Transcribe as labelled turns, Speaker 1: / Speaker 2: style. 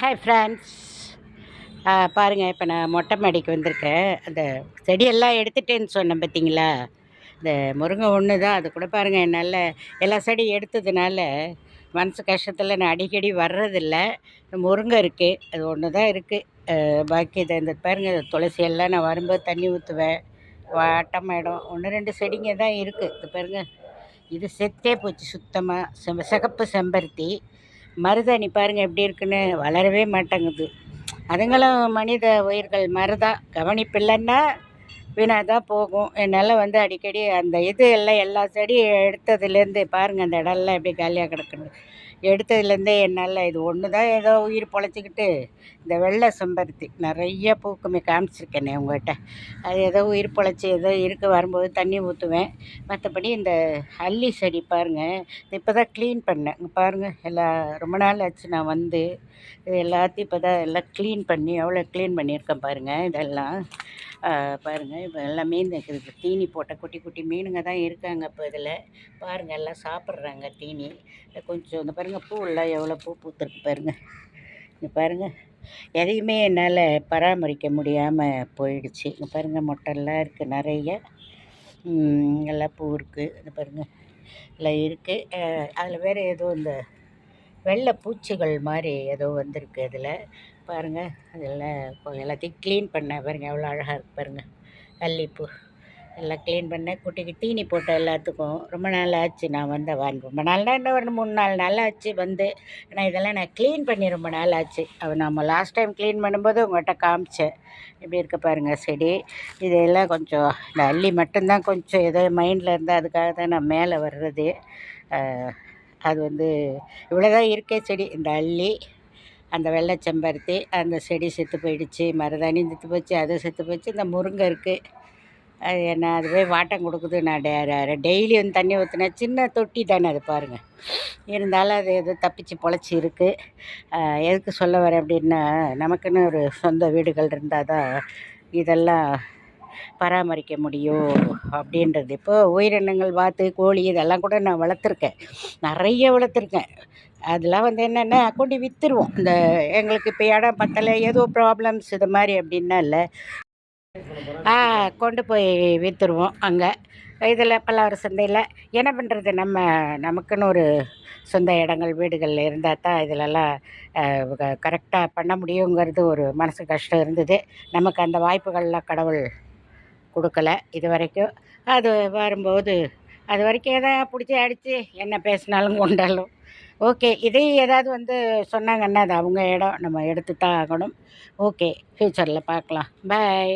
Speaker 1: Hi friends பாருங்கள் இப்போ நான் மொட்டை மாடிக்கு வந்திருக்கேன். அந்த செடியெல்லாம் எடுத்துட்டேன்னு சொன்னேன் பார்த்தீங்களா இந்த முருங்கை ஒன்று தான் அது கூட பாருங்கள் என்னால் எல்லா செடியும் எடுத்ததுனால மனசு கஷ்டத்தில் நான் அடிக்கடி வர்றதில்ல. முருங்கை இருக்குது அது ஒன்று தான் இருக்குது பாக்கி இதை இந்த பாருங்கள் துளசியெல்லாம் நான் வரும்போது தண்ணி ஊற்றுவேன் வாட்டம் இடம் ஒன்று ரெண்டு செடிங்க தான் இருக்குது இது பாருங்கள் இது செத்தே போச்சு சுத்தமாக செம்ப சிகப்பு செம்பருத்தி. மருதாணி பாருங்கள் எப்படி இருக்குன்னு வளரவே மாட்டேங்குது. அதுங்களும் மனித உயிர்கள் மருதா கவனிப்பில்லைன்னா வீணாக தான் போகும். என்னால் வந்து அடிக்கடி அந்த இது எல்லாம் எல்லா செடியும் எடுத்ததுலேருந்து பாருங்கள் அந்த இடம்லாம் எப்படி காலியாக கிடக்குன்னு. எடுத்ததுலேருந்தே என்னால் இது ஒன்று தான் ஏதோ உயிர் பொழைச்சிக்கிட்டு இந்த வெள்ளை செம்பருத்தி நிறைய பூக்குமே காமிச்சிருக்கேனே உங்கள்கிட்ட. அது ஏதோ உயிர் பொழைச்சி ஏதோ இருக்க வரும்போது தண்ணி ஊற்றுவேன் மற்றபடி இந்த அல்லி செடி பாருங்கள் இப்போ தான் க்ளீன் பண்ணேன். பாருங்கள் எல்லா ரொம்ப நாள் ஆச்சு நான் வந்து இது எல்லாத்தையும் இப்போ தான் எல்லாம் க்ளீன் பண்ணி எவ்வளோ க்ளீன் பண்ணியிருக்கேன் பாருங்கள் இதெல்லாம். பாருங்கள் இப்போ எல்லாமே இந்த தீனி போட்ட குட்டி குட்டி மீனுங்க தான் இருக்காங்க இப்போ இதில். பாருங்கள் எல்லாம் சாப்பிட்றாங்க தீனி. கொஞ்சம் இந்த பாருங்கள் பூவெல்லாம் எவ்வளோ பூ பூத்துருக்கு பாருங்கள் இங்கே பாருங்கள் எதையுமே என்னால் பராமரிக்க முடியாமல் போயிடுச்சு. இங்கே பாருங்கள் மொட்டைலாம் இருக்குது நிறைய. எல்லாம் பூ இருக்குது இந்த பாருங்கள் எல்லாம் இருக்குது அதில் வேறு ஏதோ இந்த வெள்ளை பூச்சிகள் மாதிரி ஏதோ வந்திருக்கு அதில். பாருங்கள் அதெல்லாம் எல்லாத்தையும் க்ளீன் பண்ணேன் பாருங்கள் எவ்வளோ அழகாக இருக்குது பாருங்கள் அல்லிப்பூ எல்லாம் க்ளீன் பண்ணேன் குட்டிக்கு தீனி போட்ட எல்லாத்துக்கும் ரொம்ப நாள் ஆச்சு நான் வந்து வான். ரொம்ப நாள்னா இன்னும் ஒரு மூணு நாலு நாள் ஆச்சு வந்து. ஆனால் இதெல்லாம் நான் க்ளீன் பண்ணி ரொம்ப நாள் ஆச்சு. அவள் நம்ம லாஸ்ட் டைம் க்ளீன் பண்ணும்போது உங்கள்கிட்ட காமிச்சேன். இப்படி இருக்க பாருங்கள் செடி. இதெல்லாம் கொஞ்சம் இந்த அள்ளி மட்டும்தான் கொஞ்சம் ஏதோ மைண்டில் இருந்தால் அதுக்காக தான் நான் மேலே வர்றது. அது வந்து இவ்வளோ தான் இருக்கே செடி. இந்த அள்ளி அந்த வெள்ளை செம்பருத்தி அந்த செடி செத்து போயிடுச்சு மருதாணி செத்து போச்சு அது செத்து போச்சு இந்த முருங்கை இருக்குது அது என்ன அதுவே வாட்டம் கொடுக்குது நான் டெய்லி வந்து தண்ணி ஊற்றினா சின்ன தொட்டி தானே அது பாருங்கள் இருந்தாலும் அது எதோ தப்பிச்சு பொழைச்சி இருக்குது எதுக்கு சொல்ல வரேன் அப்படின்னா நமக்குன்னு ஒரு சொந்த வீடுகள் இருந்தால் தான் இதெல்லாம் பராமரிக்க முடியும் அப்படின்றது. இப்போது உயிரினங்கள் வாத்து கோழி இதெல்லாம் கூட நான் வளர்த்துருக்கேன். நிறைய வளர்த்துருக்கேன். அதெல்லாம் வந்து என்னென்னா கொண்டு விற்றுருவோம் இந்த எங்களுக்கு இப்போ இடம் பத்தலை ஏதோ ப்ராப்ளம்ஸ் இது மாதிரி அப்படின்னா இல்லை. கொண்டு போய் விற்றுருவோம் அங்கே. இதில் பல்லாவர சந்தையில் என்ன பண்ணுறது நம்ம நமக்குன்னு ஒரு சொந்த இடங்கள் வீடுகள் இருந்தால் தான் இதிலெல்லாம் கரெக்டாக பண்ண முடியுங்கிறது ஒரு மனசு கஷ்டம் இருந்தது. நமக்கு அந்த வாய்ப்புகள்லாம் கடவுள் கொடுக்கல. இது வரைக்கும் அது வரும்போது அது வரைக்கும் எதாவது பிடிச்சி அடித்து என்ன பேசினாலும் கொண்டாலும். ஓகே இதே ஏதாவது வந்து சொன்னாங்கன்னா அது அவங்க இடம் நம்ம எடுத்து தான் ஆகணும். ஓகே ஃப்யூச்சரில் பார்க்கலாம். பாய்